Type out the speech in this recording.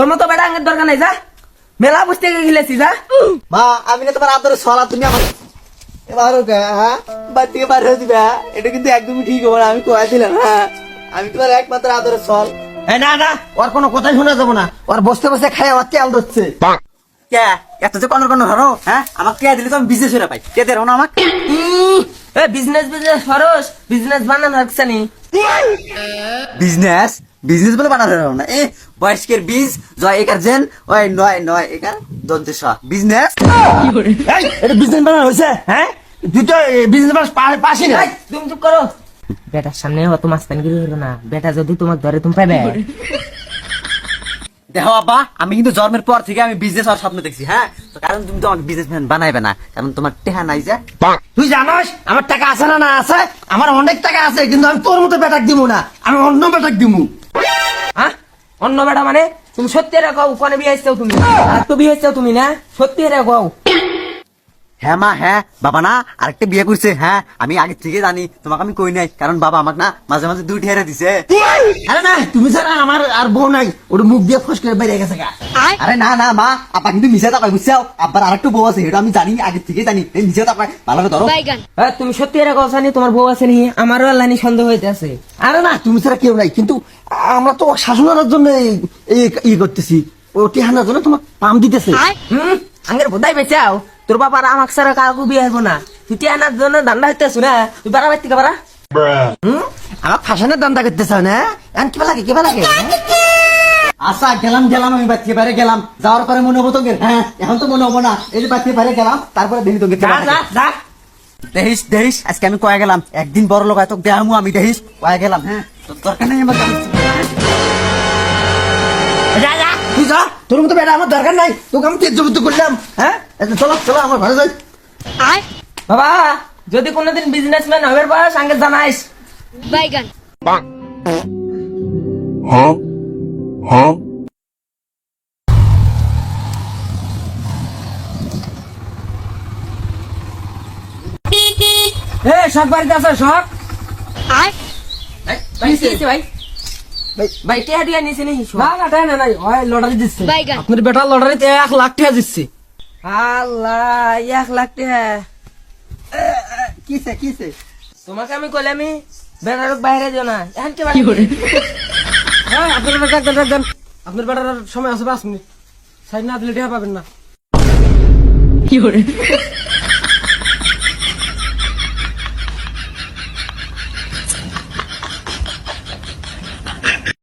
তোর মতো বেটা আঙ্গের দরকার নাই যা। মেলা বুঝতে গেলেছি যা। মা আমি না তোমার আদরে সলা তুমি আমার এবার হ্যাঁ? বাড়ি থেকে বার হয়ে দিবে হ্যাঁ? এটা কিন্তু একদমই ঠিক হবে আমি কয়ে দিলাম হ্যাঁ? আমি তোমার একমাত্র আদরে সল না না ওর কোনো কথাই শোনা যাব না। ওর বসতে বসে খাই আমার তেল ধরছে। কে? এত যে কোনো কোনো ধরো হ্যাঁ? আমাকে কে দিলে তো আমি বিজনেস হয়ে পাই। কে দেরো না আমাকে? বিজনেস বিজনেস খরচ বিজনেস বানানো হচ্ছে বিজনেস বিজনেস বলে বানাতে পারব না। এ বয়স্কের বীজ জয় একার জেন ওই নয় নয় একার দন্তে স বিজনেস এই এটা বিজনেস বানানো হয়েছে হ্যাঁ? দুটো বিজনেস পাশে না। তুমি চুপ করো। বেটার সামনে অত মাস্তানগিরি হলো না। বেটা যদি তোমার ধরে তুমি পাবে দেখো বাবা আমি কিন্তু জন্মের পর থেকে আমি বিজনেস আর স্বপ্ন দেখছি হ্যাঁ? তো কারণ তুমি তো আমাকে বিজনেসম্যান বানাইবে না কারণ তোমার টেহা নাই যে। তুই জানোস আমার টাকা আছে না না আছে? আমার অনেক টাকা আছে কিন্তু আমি তোর মতো বেটাক দিব না আমি অন্য বেটাক দিব হ্যাঁ? অন্য বেটা মানে? তুমি সত্যি রে কও কোনে বিয়ে তুমি? আর তো বিয়ে তুমি না? সত্যি রে কও। হ্যাঁ মা হ্যাঁ। বাবা না আরেকটা বিয়ে করছে হ্যাঁ। আমি আগে থেকে জানি তোমাকে আমি কই নাই। কারণ বাবা আমাকে না মাঝে মাঝে দুই ঠেরে দিছে। আরে না তুমি ছাড়া আমার আর বউ নাই। ওটা মুখ দিয়ে ফস করে বেরিয়ে গেছে আরে না না মা আপা কিন্তু মিশে তাকাই বুঝছাও আব্বার আরেকটা বউ আছে এটা আমি জানি আগে থেকে জানি। এই মিশে তাকাই ভালো করে ধরো। হ্যাঁ তুমি সত্যি রে কও জানি তোমার বউ আছে নি? আমারও আল্লাহ নি সন্দেহ হইতেছে। আরে না তুমি ছাড়া কেউ নাই কিন্তু আমরা তো শাসনের জন্য ই করতেছি। ও টিহানার জন্য তোমার পাম দিতেছে। আঙ্গের বোধাই বেচাও তোর বাবার আমাক সারা কাউকে বিয়ে হইব না। তুই টিয়ানার জন্য দান্ডা হইতেছ না? তুই বাড়া বাইতে বাড়া। হুম? আমার ফাঁসানের দান্দা করতেছ না? এখন কিবা লাগে কিবা লাগে? আচ্ছা গেলাম গেলাম আমি বাচ্চা পারে গেলাম। যাওয়ার পরে মনে হব তোকে হ্যাঁ এখন তো মনে হব না। এই যে বাচ্চা পারে গেলাম তারপরে দিন তোকে দেহিস দেহিস আজকে আমি কয়ে গেলাম। একদিন বড় লোক তোকে দেখামু আমি দেহিস কয়ে গেলাম হ্যাঁ। তোর দরকার নেই আমার তুই যা তোর মতো বেটা আমার দরকার নাই। তোকে আমি তেজ জবুত করলাম হ্যাঁ? চলো চলো আমার ঘরে যাই। আয়। বাবা যদি কোনোদিন বিজনেসম্যান হবার পাস আঙ্গে জানাইস। বাইগান? Huh? এ শখ বাড়িতে আছে শখ? আয়। ভাই? ভাই ভাই টিয়া দিয়া নিছে নি না না তাই না নাই ওই লটারি দিচ্ছে। আপনার লটারিতে লাখ টাকা দিচ্ছে। আল্লাহ এক লাখ টাকা কিসে কিসে? তোমাকে আমি কইলে আমি বেড়ার বাইরে যাও না। এখন কি বাড়ি হ্যাঁ আপনার বেটা একদম একদম আপনার বেটার সময় আছে পাঁচ মিনিট। সাইড না দিলে টাকা পাবেন না।